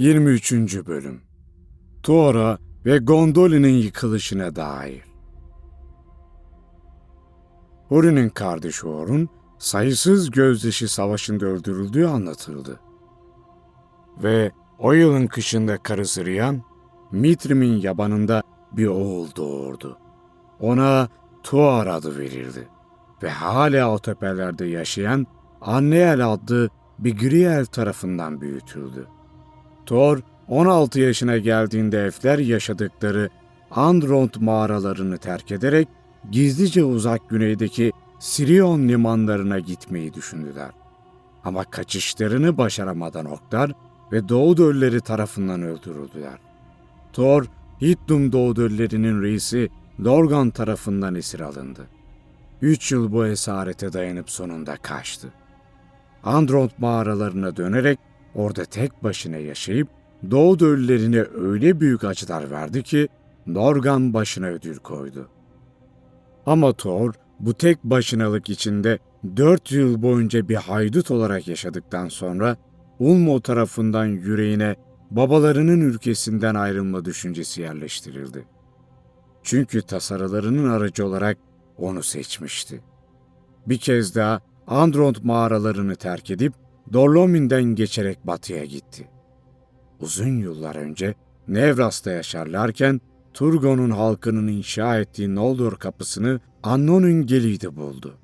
23. Bölüm Tuora ve Gondolin'in yıkılışına dair Huri'nin kardeşi Orun, sayısız gözdeşi savaşında öldürüldüğü anlatıldı. Ve o yılın kışında karısı Riyan, Mitrim'in yabanında bir oğul doğurdu. Ona Tuar adı verildi ve hala o tepelerde yaşayan Anneel adlı bir Griel tarafından büyütüldü. Thor 16 yaşına geldiğinde elfler yaşadıkları Andrond mağaralarını terk ederek gizlice uzak güneydeki Sirion limanlarına gitmeyi düşündüler. Ama kaçışlarını başaramadan oklar ve Doğu Dölleri tarafından öldürüldüler. Thor, Hittum Doğu Döllerinin reisi Dorgan tarafından esir alındı. Üç yıl bu esarete dayanıp sonunda kaçtı. Andrond mağaralarına dönerek orada tek başına yaşayıp Doğu Döllerine öyle büyük acılar verdi ki Dorgan başına ödül koydu. Ama Thor bu tek başınalık içinde dört yıl boyunca bir haydut olarak yaşadıktan sonra Ulmo tarafından yüreğine babalarının ülkesinden ayrılma düşüncesi yerleştirildi. Çünkü tasarılarının aracı olarak onu seçmişti. Bir kez daha Andrond mağaralarını terk edip Dorlomin'den geçerek batıya gitti. Uzun yıllar önce Nevras'ta yaşarlarken Turgon'un halkının inşa ettiği Noldor kapısını Annon'un geliydi buldu.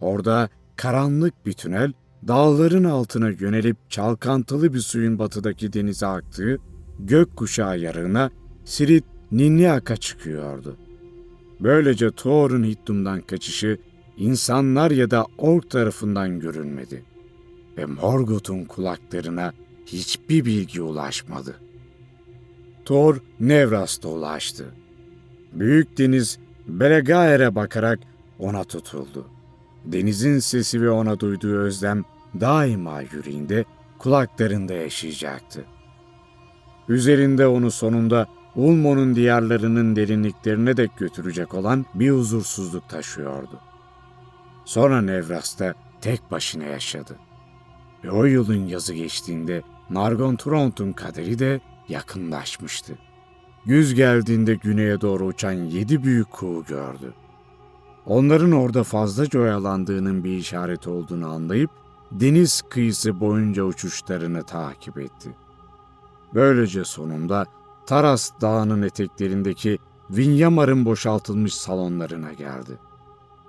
Orada karanlık bir tünel dağların altına yönelip çalkantılı bir suyun batıdaki denize aktığı gökkuşağı yarığına Sirit Ninniak'a çıkıyordu. Böylece Thor'un Hittum'dan kaçışı insanlar ya da ork tarafından görülmedi ve Morgoth'un kulaklarına hiçbir bilgi ulaşmadı. Thor Nevras'ta ulaştı. Büyük deniz Belegaer'e bakarak ona tutuldu. Denizin sesi ve ona duyduğu özlem daima yüreğinde, kulaklarında yaşayacaktı. Üzerinde onu sonunda Ulmo'nun diyarlarının derinliklerine dek götürecek olan bir huzursuzluk taşıyordu. Sonra Nevras'ta tek başına yaşadı. Ve o yılın yazı geçtiğinde Nargon Tront'un kaderi de yakınlaşmıştı. Güz geldiğinde güneye doğru uçan yedi büyük kuğu gördü. Onların orada fazlaca oyalandığının bir işaret olduğunu anlayıp deniz kıyısı boyunca uçuşlarını takip etti. Böylece sonunda Taras Dağı'nın eteklerindeki Vinyamar'ın boşaltılmış salonlarına geldi.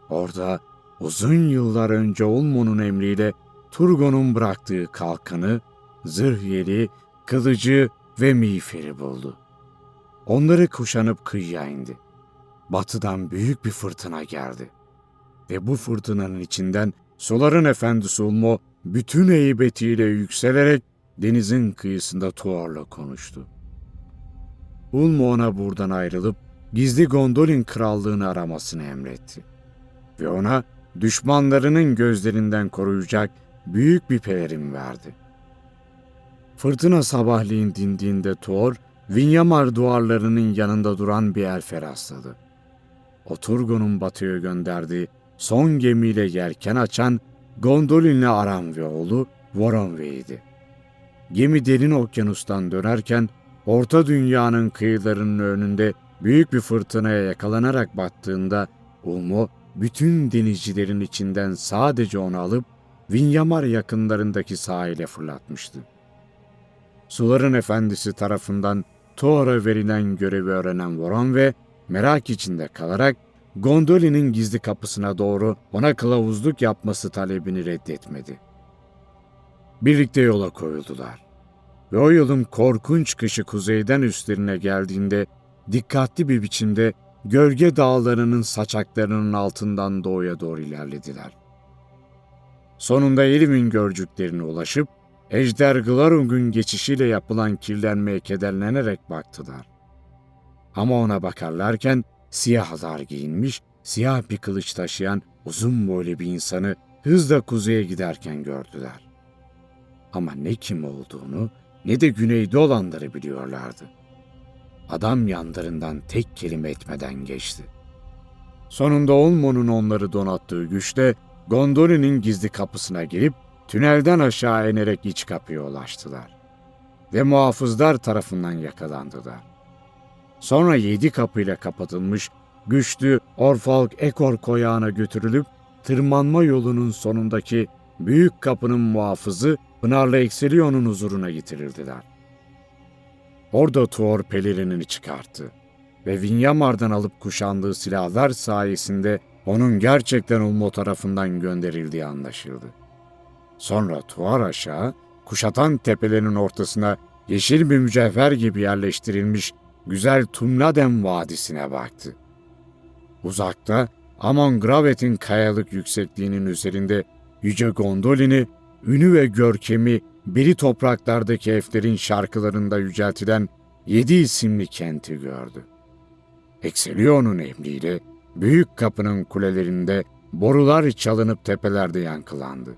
Orada uzun yıllar önce Ulmo'nun emriyle Turgon'un bıraktığı kalkanı, zırh yeri, kılıcı ve miğferi buldu. Onları kuşanıp kıyıya indi. Batıdan büyük bir fırtına geldi. Ve bu fırtınanın içinden suların efendisi Ulmo bütün heybetiyle yükselerek denizin kıyısında Tuor'la konuştu. Ulmo ona buradan ayrılıp gizli Gondolin krallığını aramasını emretti. Ve ona düşmanlarının gözlerinden koruyacak büyük bir pelerin verdi. Fırtına sabahleyin dindiğinde Thor, Vinyamar duvarlarının yanında duran bir elfe rastladı. O Turgon'un batıya gönderdiği son gemiyle yelken açan Gondolinli Aram ve oğlu Voronve'ydi. Gemi derin okyanustan dönerken Orta Dünya'nın kıyılarının önünde büyük bir fırtınaya yakalanarak battığında Ulmo bütün denizcilerin içinden sadece onu alıp Vinyamar yakınlarındaki sahile fırlatmıştı. Suların efendisi tarafından Thor'a verilen görevi öğrenen Voron ve merak içinde kalarak Gondolin'in gizli kapısına doğru ona kılavuzluk yapması talebini reddetmedi. Birlikte yola koyuldular. Ve o yılın korkunç kışı kuzeyden üstlerine geldiğinde dikkatli bir biçimde gölge dağlarının saçaklarının altından doğuya doğru ilerlediler. Sonunda Elim'in görcüklerine ulaşıp Ejder Glarung'un geçişiyle yapılan kirlenmeye kederlenerek baktılar. Ama ona bakarlarken siyahlar giyinmiş, siyah bir kılıç taşıyan uzun boylu bir insanı hızla kuzeye giderken gördüler. Ama ne kim olduğunu ne de güneyde olanları biliyorlardı. Adam yanlarından tek kelime etmeden geçti. Sonunda Olmo'nun onları donattığı güçte Gondoli'nin gizli kapısına girip tünelden aşağı inerek iç kapıya ulaştılar. ve muhafızlar tarafından yakalandılar. Sonra yedi kapıyla kapatılmış güçlü Orfalk Ekor koyağına götürülüp tırmanma yolunun sonundaki büyük kapının muhafızı Pınarlı Exelion'un huzuruna getirildiler. Orada Tuor pelerinini çıkarttı ve Vinyamar'dan alıp kuşandığı silahlar sayesinde onun gerçekten Ulmo tarafından gönderildiği anlaşıldı. Sonra Tuar aşağı, kuşatan tepelerin ortasına yeşil bir mücevher gibi yerleştirilmiş güzel Tumladen Vadisi'ne baktı. Uzakta Amon Gravet'in kayalık yüksekliğinin üzerinde Yüce Gondolin'i, ünü ve görkemi beri topraklardaki eflerin şarkılarında yüceltilen Yedi isimli kenti gördü. Exelion'un emriyle büyük kapının kulelerinde borular çalınıp tepelerde yankılandı.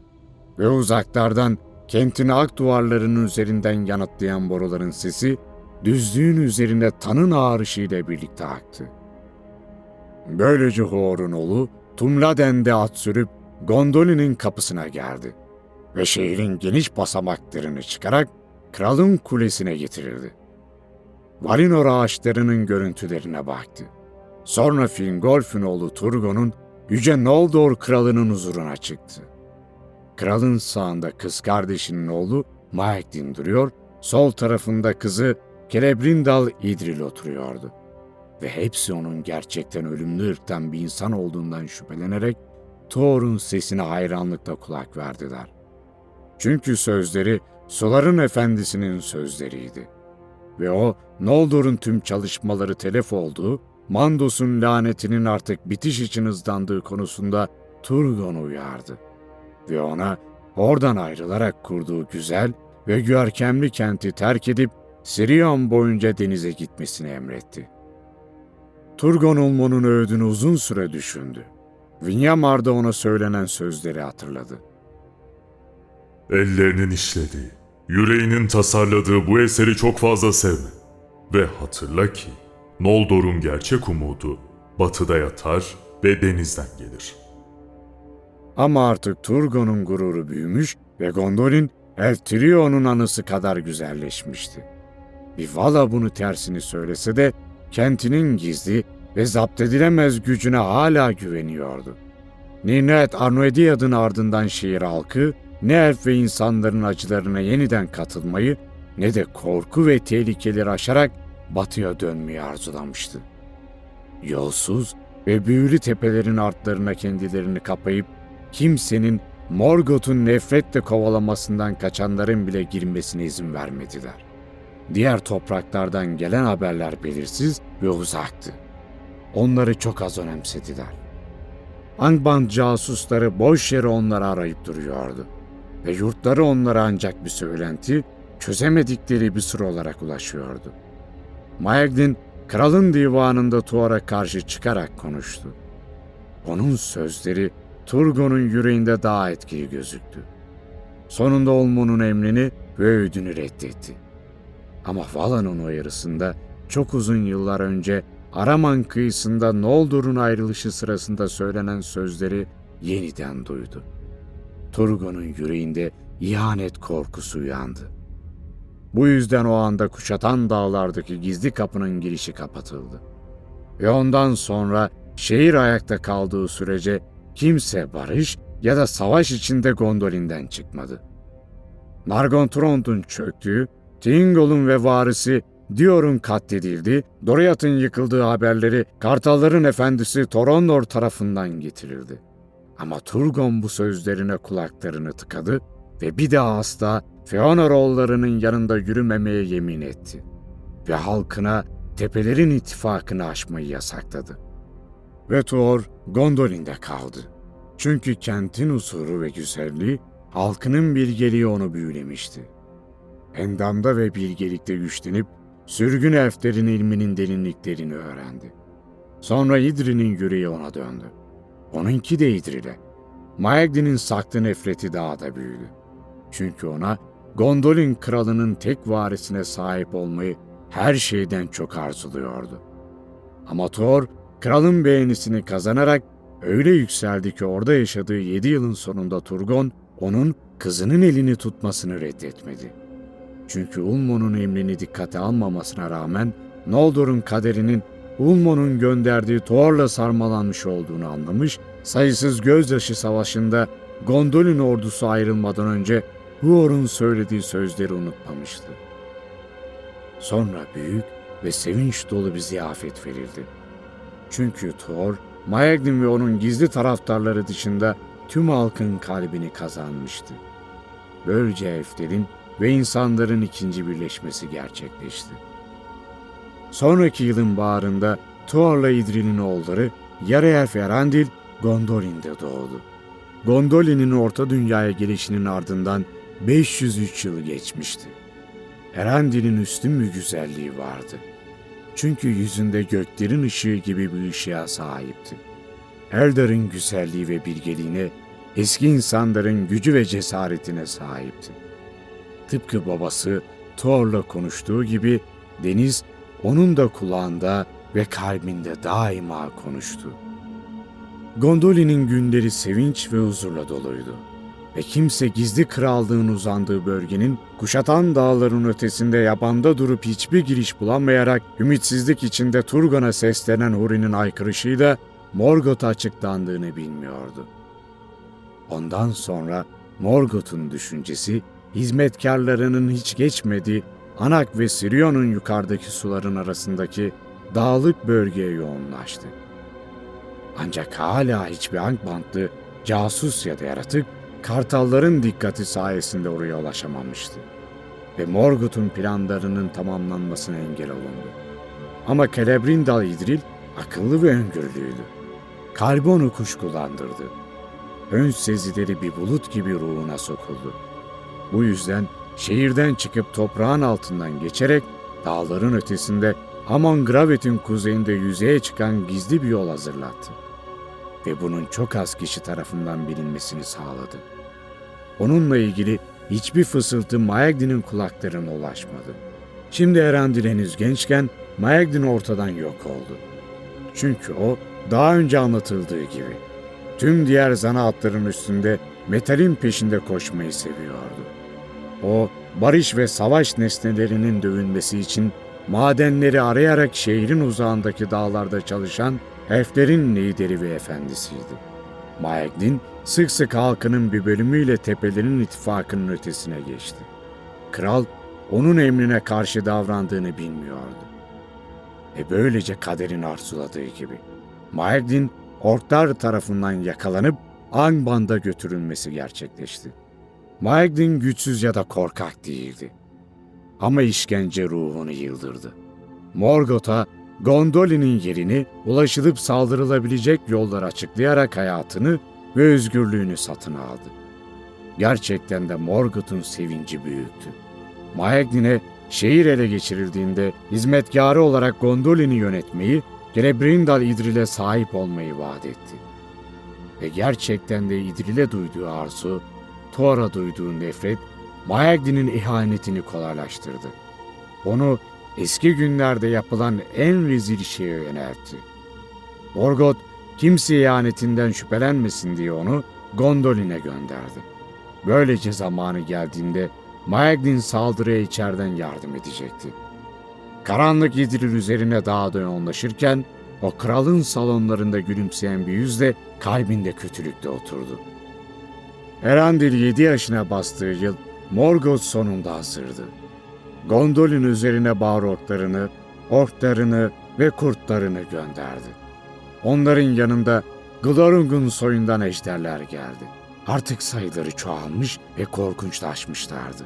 Ve uzaklardan kentin ak duvarlarının üzerinden yanıtlayan boruların sesi, düzlüğün üzerine tanın ağrışıyla birlikte aktı. Böylece Hor'un oğlu Tumladen'de at sürüp Gondolin'in kapısına geldi ve şehrin geniş basamaklarını çıkarak kralın kulesine getirildi. Valinor ağaçlarının görüntülerine baktı. Sonra Fingolf'ün oğlu Turgon'un Yüce Noldor kralının huzuruna çıktı. Kralın sağında kız kardeşinin oğlu Maegdin duruyor, sol tarafında kızı Celebrindal Idril oturuyordu. Ve hepsi onun gerçekten ölümlü ırktan bir insan olduğundan şüphelenerek Thor'un sesine hayranlıkla kulak verdiler. Çünkü sözleri suların efendisinin sözleriydi. Ve o Noldor'un tüm çalışmaları telef olduğu, Mandos'un lanetinin artık bitiş için hızlandığı konusunda Turgon'u uyardı. Ve ona oradan ayrılarak kurduğu güzel ve görkemli kenti terk edip Sirion boyunca denize gitmesini emretti. Turgon Ulmo'nun öğüdünü uzun süre düşündü. Vinyamar'da ona söylenen sözleri hatırladı. Ellerinin işlediği, yüreğinin tasarladığı bu eseri çok fazla sevme. Ve hatırla ki, Noldor'un gerçek umudu batıda yatar ve denizden gelir. Ama artık Turgon'un gururu büyümüş ve Gondolin Eltrion'un anısı kadar güzelleşmişti. Bir Vala bunu tersini söylese de kentinin gizli ve zapt edilemez gücüne hala güveniyordu. Ninret Arnoediad'ın ardından şehir halkı ne elf ve insanların acılarına yeniden katılmayı ne de korku ve tehlikeleri aşarak batıya dönmeyi arzulamıştı. Yolsuz ve büyülü tepelerin artlarına kendilerini kapayıp kimsenin Morgoth'un nefretle kovalamasından kaçanların bile girmesine izin vermediler. Diğer topraklardan gelen haberler belirsiz ve uzaktı. Onları çok az önemsediler. Angband casusları boş yere onları arayıp duruyordu. Ve yurtları onlara ancak bir söylenti, çözemedikleri bir sır olarak ulaşıyordu. Maegdin, kralın divanında Tuar'a karşı çıkarak konuştu. Onun sözleri Turgon'un yüreğinde daha etkili gözüktü. Sonunda Olmo'nun emrini ve öğüdünü reddetti. Ama Valan'ın uyarısında çok uzun yıllar önce Araman kıyısında Noldor'un ayrılışı sırasında söylenen sözleri yeniden duydu. Turgon'un yüreğinde ihanet korkusu uyandı. Bu yüzden o anda kuşatan dağlardaki gizli kapının girişi kapatıldı. Ve ondan sonra şehir ayakta kaldığı sürece kimse barış ya da savaş içinde Gondolin'den çıkmadı. Nargothrond'un çöktüğü, Thingol'un ve varisi Dior'un katledildi, Doriath'ın yıkıldığı haberleri Kartalların efendisi Torondor tarafından getirildi. Ama Turgon bu sözlerine kulaklarını tıkadı ve bir daha asla Feonaroğullarının yanında yürümemeye yemin etti. Ve halkına tepelerin ittifakını aşmayı yasakladı. Ve Tuor Gondolin'de kaldı. Çünkü kentin huzuru ve güzelliği, halkının bilgeliği onu büyülemişti. Endamda ve bilgelikte güçlenip, sürgün elflerin ilminin derinliklerini öğrendi. Sonra İdri'nin yüreği ona döndü. Onunki de İdri'le. Maegdin'in saklı nefreti daha da büyüdü. Çünkü ona Gondolin kralının tek varisine sahip olmayı her şeyden çok arzuluyordu. Ama Thor, kralın beğenisini kazanarak öyle yükseldi ki orada yaşadığı yedi yılın sonunda Turgon, onun kızının elini tutmasını reddetmedi. Çünkü Ulmo'nun emrini dikkate almamasına rağmen Noldor'un kaderinin Ulmo'nun gönderdiği Thor'la sarmalanmış olduğunu anlamış, sayısız gözyaşı savaşında Gondolin ordusu ayrılmadan önce Huor'un söylediği sözleri unutmamıştı. Sonra büyük ve sevinç dolu bir ziyafet verildi. Çünkü Thor, Maegdin ve onun gizli taraftarları dışında tüm halkın kalbini kazanmıştı. Böylece elflerin ve insanların ikinci birleşmesi gerçekleşti. Sonraki yılın baharında Thor'la Idril'in oğulları yarı elf Erandil Gondolin'de doğdu. Gondolin'in Orta Dünya'ya gelişinin ardından 503 yıl geçmişti. Erandil'in üstün bir güzelliği vardı. Çünkü yüzünde göklerin ışığı gibi bir ışığa sahipti. Eldar'ın güzelliği ve bilgeliğine, eski insanların gücü ve cesaretine sahipti. Tıpkı babası Thor'la konuştuğu gibi deniz onun da kulağında ve kalbinde daima konuştu. Gondolin'in günleri sevinç ve huzurla doluydu. Ve kimse gizli krallığın uzandığı bölgenin kuşatan dağların ötesinde yabanda durup hiçbir giriş bulamayarak ümitsizlik içinde Turgon'a seslenen Huri'nin aykırışıyla Morgoth'a açıklandığını bilmiyordu. Ondan sonra Morgoth'un düşüncesi hizmetkarlarının hiç geçmediği Anak ve Sirion'un yukarıdaki suların arasındaki dağlık bölgeye yoğunlaştı. Ancak hala hiçbir Angbandlı, casus ya da yaratık kartalların dikkati sayesinde oraya ulaşamamıştı. Ve Morgoth'un planlarının tamamlanmasına engel olundu. Ama Celebrindal İdril akıllı ve öngörülüydü. Kalbi onu kuşkulandırdı. Ön sezileri bir bulut gibi ruhuna sokuldu. Bu yüzden şehirden çıkıp toprağın altından geçerek dağların ötesinde Amon Gravet'in kuzeyinde yüzeye çıkan gizli bir yol hazırlattı. Ve bunun çok az kişi tarafından bilinmesini sağladı. Onunla ilgili hiçbir fısıltı Maegdin'in kulaklarına ulaşmadı. Şimdi Erandil henüz gençken Maegdin ortadan yok oldu. Çünkü o daha önce anlatıldığı gibi tüm diğer zanaatların üstünde metalin peşinde koşmayı seviyordu. O, barış ve savaş nesnelerinin dövülmesi için madenleri arayarak şehrin uzağındaki dağlarda çalışan elflerin lideri ve efendisiydi. Maegdin, sık sık halkının bir bölümüyle tepelerin ittifakının ötesine geçti. Kral, onun emrine karşı davrandığını bilmiyordu. Ve böylece kaderin arzuladığı gibi. Maegdin, orklar tarafından yakalanıp Angband'a götürülmesi gerçekleşti. Maegdin güçsüz ya da korkak değildi. Ama işkence ruhunu yıldırdı. Morgoth'a Gondolin'in yerini ulaşılıp saldırılabilecek yollar açıklayarak hayatını ve özgürlüğünü satın aldı. Gerçekten de Morgoth'un sevinci büyüktü. Maegdin'e şehir ele geçirildiğinde hizmetkarı olarak Gondolin'i yönetmeyi, Celebrindal İdril'e sahip olmayı vaat etti. Ve gerçekten de İdril'e duyduğu arzu, Thor'a duyduğu nefret, Maegdin'in ihanetini kolaylaştırdı. Onu eski günlerde yapılan en rezil şeye yöneltti. Morgoth, kimse ihanetinden şüphelenmesin diye onu Gondolin'e gönderdi. Böylece zamanı geldiğinde Maegdin saldırıya içeriden yardım edecekti. Karanlık İdril üzerine daha da yoğunlaşırken, o kralın salonlarında gülümseyen bir yüzle kalbinde kötülükle oturdu. Erandil 7 yaşına bastığı yıl Morgoth sonunda hazırdı. Gondolin üzerine bağrortlarını, orklarını ve kurtlarını gönderdi. Onların yanında Glorung'un soyundan ejderler geldi. Artık sayıları çoğalmış ve korkunçlaşmışlardı.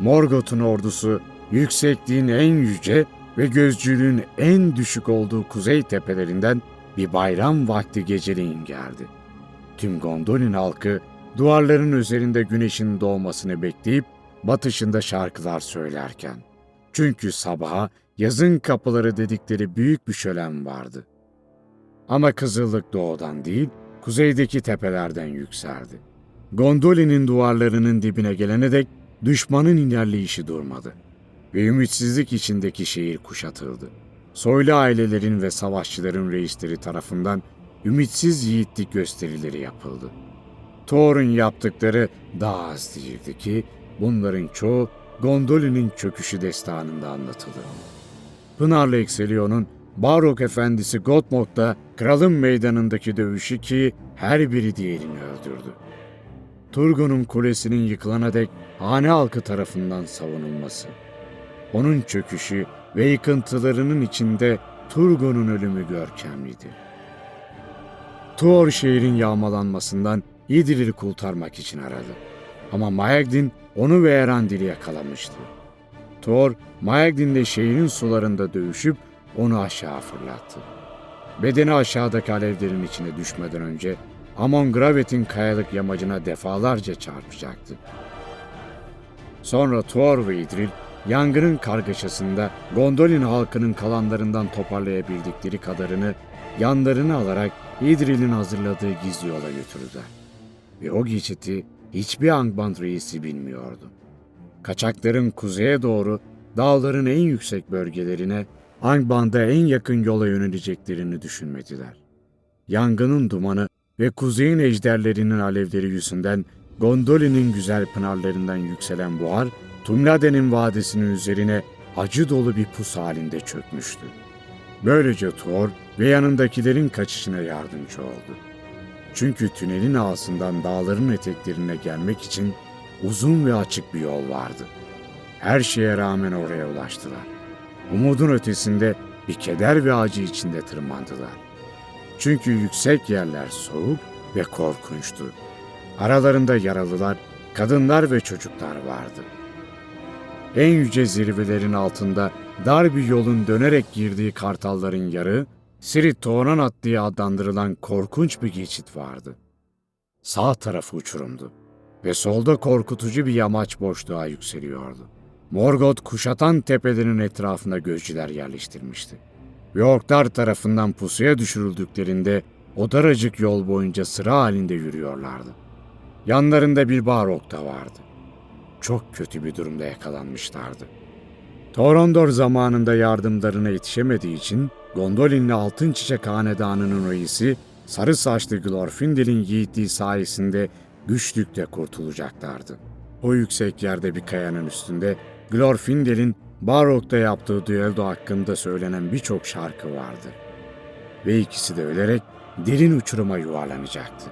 Morgoth'un ordusu yüksekliğin en yüce ve gözcülüğün en düşük olduğu kuzey tepelerinden bir bayram vakti geceleyin geldi. Tüm Gondolin halkı duvarların üzerinde güneşin doğmasını bekleyip batışında şarkılar söylerken. Çünkü sabaha yazın kapıları dedikleri büyük bir şölen vardı. Ama kızıllık doğudan değil, kuzeydeki tepelerden yükseldi. Gondolin'in duvarlarının dibine gelene dek düşmanın ilerleyişi durmadı. Ve ümitsizlik içindeki şehir kuşatıldı. Soylu ailelerin ve savaşçıların reisleri tarafından ümitsiz yiğitlik gösterileri yapıldı. Thor'un yaptıkları daha az değildi ki bunların çoğu Gondolin'in çöküşü destanında anlatılır. Pınarlı Excelion'un Barok Efendisi Gottmog'da kralın meydanındaki dövüşü ki her biri diğerini öldürdü. Turgon'un kulesinin yıkılana dek hane halkı tarafından savunulması. Onun çöküşü ve yıkıntılarının içinde Turgon'un ölümü görkemliydi. Tuor şehrin yağmalanmasından İdril'i kurtarmak için aradı. Ama Maegdin onu ve Erandil'i yakalamıştı. Thor, Maegdin'le şehrin sularında dövüşüp onu aşağı fırlattı. Bedeni aşağıdaki alevlerin içine düşmeden önce Amon Gravet'in kayalık yamacına defalarca çarpacaktı. Sonra Thor ve Idril yangının kargaşasında Gondolin halkının kalanlarından toparlayabildikleri kadarını yanlarını alarak İdril'in hazırladığı gizli yola götürdüler. Ve o geçiti hiçbir Angband reisi bilmiyordu. Kaçakların kuzeye doğru dağların en yüksek bölgelerine Angband'a en yakın yola yöneleceklerini düşünmediler. Yangının dumanı ve kuzeyin ejderlerinin alevleri yüzünden Gondolin'in güzel pınarlarından yükselen buhar, Tumladen'in vadisinin üzerine acı dolu bir pus halinde çökmüştü. Böylece Thor ve yanındakilerin kaçışına yardımcı oldu. Çünkü tünelin ağzından dağların eteklerine gelmek için uzun ve açık bir yol vardı. Her şeye rağmen oraya ulaştılar. Umudun ötesinde bir keder ve acı içinde tırmandılar. Çünkü yüksek yerler soğuk ve korkunçtu. Aralarında yaralılar, kadınlar ve çocuklar vardı. En yüce zirvelerin altında dar bir yolun dönerek girdiği kartalların yarı, Sirit Toğranat diye adlandırılan korkunç bir geçit vardı. Sağ tarafı uçurumdu ve solda korkutucu bir yamaç boşluğa yükseliyordu. Morgoth kuşatan tepelerin etrafına gözcüler yerleştirmişti. Ve tarafından pusuya düşürüldüklerinde o daracık yol boyunca sıra halinde yürüyorlardı. Yanlarında bir barok da vardı. Çok kötü bir durumda yakalanmışlardı. Torondor zamanında yardımlarına yetişemediği için Gondolin'le Altın Çiçek Hanedanı'nın reisi sarı saçlı Glorfindel'in yiğitliği sayesinde güçlükle kurtulacaklardı. O yüksek yerde bir kayanın üstünde Glorfindel'in Barok'ta yaptığı düello hakkında söylenen birçok şarkı vardı. Ve ikisi de ölerek derin uçuruma yuvarlanacaktı.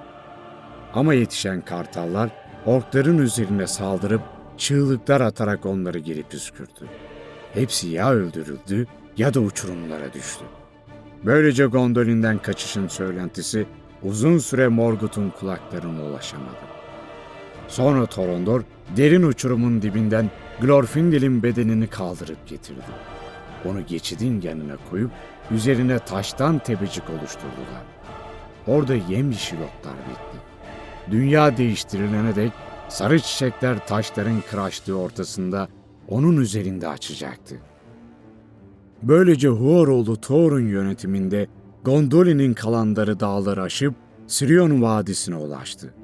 Ama yetişen kartallar orkların üzerine saldırıp çığlıklar atarak onları geri püskürtü. Hepsi ya öldürüldü ya da uçurumlara düştü. Böylece Gondolin'den kaçışın söylentisi uzun süre Morgoth'un kulaklarına ulaşamadı. Sonra Torondor derin uçurumun dibinden Glorfindel'in bedenini kaldırıp getirdi. Onu geçidin yanına koyup üzerine taştan tepecik oluşturdular. Orada yemyeşil otlar bitti. Dünya değiştirilene dek sarı çiçekler taşların kıraştığı ortasında onun üzerinde açacaktı. Böylece Huoroğlu Thor'un yönetiminde Gondolin'in kalanları dağları aşıp Sirion Vadisi'ne ulaştı.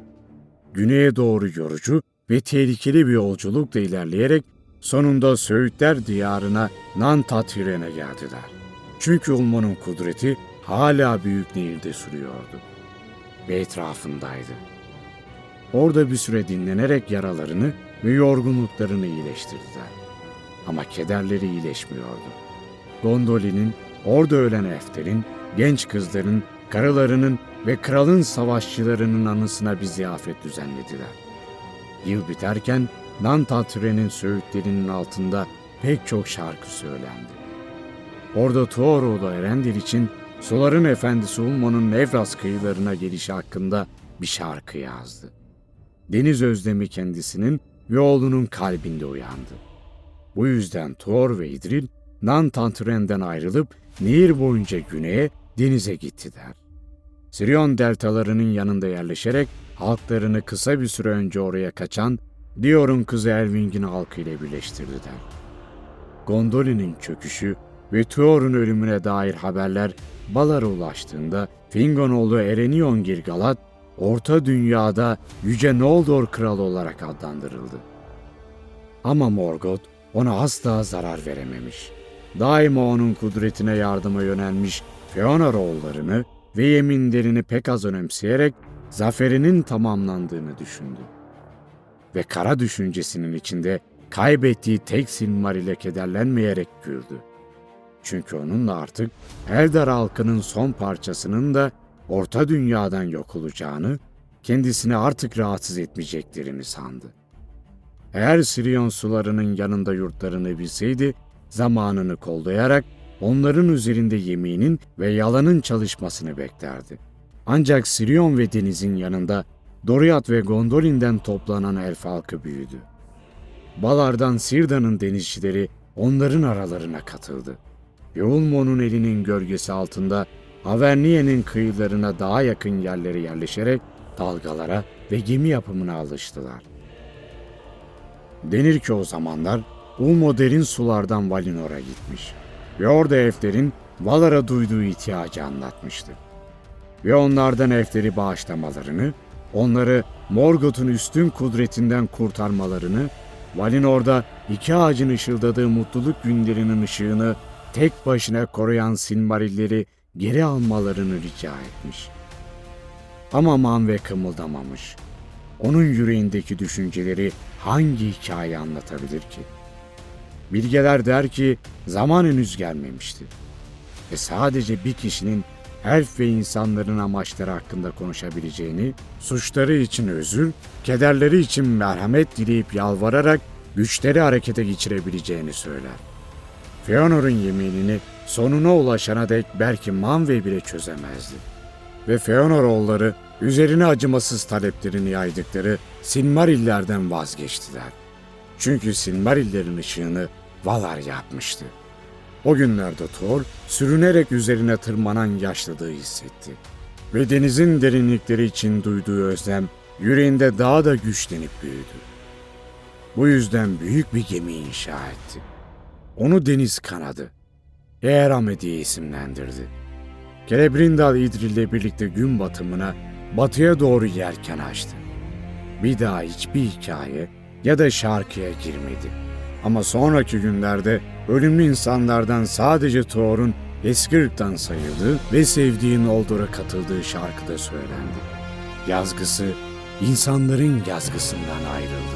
Güneye doğru yorucu ve tehlikeli bir yolculukla ilerleyerek sonunda Söğütler diyarına Nantathiren'e geldiler. Çünkü Ulmo'nun kudreti hala büyük nehirde sürüyordu ve etrafındaydı. Orada bir süre dinlenerek yaralarını ve yorgunluklarını iyileştirdiler. Ama kederleri iyileşmiyordu. Gondolin'in, orada ölen Efter'in, genç kızların, karılarının ve kralın savaşçılarının anısına bir ziyafet düzenlediler. Yıl biterken Nantatüre'nin söğütlerinin altında pek çok şarkı söylendi. Orada Tuoroğlu Erendil için suların efendisi Ulmo'nun Nevras kıyılarına gelişi hakkında bir şarkı yazdı. Deniz özlemi kendisinin ve oğlunun kalbinde uyandı. Bu yüzden Tuor ve İdril Nantantren'den ayrılıp nehir boyunca güneye denize gittiler. Sirion deltalarının yanında yerleşerek halklarını kısa bir süre önce oraya kaçan Dior'un kızı Elwing'in halkıyla birleştirdiler. Gondolin'in çöküşü ve Tuor'un ölümüne dair haberler Balar'a ulaştığında Fingonoğlu Erenion Girgalat, Orta Dünya'da Yüce Noldor Kralı olarak adlandırıldı. Ama Morgoth ona asla zarar verememiş. Daima onun kudretine yardıma yönelmiş Feanor oğullarını ve yeminlerini pek az önemseyerek zaferinin tamamlandığını düşündü. Ve kara düşüncesinin içinde kaybettiği tek Silmaril'e kederlenmeyerek güldü. Çünkü onunla artık Eldar halkının son parçasının da Orta Dünya'dan yok olacağını, kendisini artık rahatsız etmeyeceklerini sandı. Eğer Sirion sularının yanında yurtlarını bilseydi, zamanını kollayarak onların üzerinde yeminin ve yalanın çalışmasını beklerdi. Ancak Sirion ve denizin yanında Doriath ve Gondolin'den toplanan elf halkı büyüdü. Balardan Sirda'nın denizcileri onların aralarına katıldı. Ve Ulmo'nun elinin gölgesi altında Averniye'nin kıyılarına daha yakın yerlere yerleşerek dalgalara ve gemi yapımına alıştılar. Denir ki o zamanlar Ulmo derin sulardan Valinor'a gitmiş ve orada elflerin Valar'a duyduğu ihtiyacı anlatmıştı. Ve onlardan elfleri bağışlamalarını, onları Morgoth'un üstün kudretinden kurtarmalarını, Valinor'da iki ağacın ışıldadığı mutluluk günlerinin ışığını tek başına koruyan Silmarilleri geri almalarını rica etmiş. Ama Manve kımıldamamış. Onun yüreğindeki düşünceleri hangi hikaye anlatabilir ki? Bilgeler der ki zaman henüz gelmemişti. Ve sadece bir kişinin elf ve insanların amaçları hakkında konuşabileceğini, suçları için özür, kederleri için merhamet dileyip yalvararak güçleri harekete geçirebileceğini söyler. Fëanor'un yeminini sonuna ulaşana dek belki Manwë bile çözemezdi. Ve Fëanor oğulları üzerine acımasız taleplerini yaydıkları Silmarillerden vazgeçtiler. Çünkü Silmarillerin ışığını Valar yapmıştı. O günlerde Thor sürünerek üzerine tırmanan yaşlılığı hissetti. Ve denizin derinlikleri için duyduğu özlem yüreğinde daha da güçlenip büyüdü. Bu yüzden büyük bir gemi inşa etti. Onu deniz kanadı. Eğerame diye isimlendirdi. Celebrindal İdril ile birlikte gün batımına batıya doğru yelken açtı. Bir daha hiçbir hikaye ya da şarkıya girmedi. Ama sonraki günlerde ölümlü insanlardan sadece Thor'un eski ırktan sayıldığı ve sevdiği Noldor'a katıldığı şarkıda söylendi. Yazgısı insanların yazgısından ayrıldı.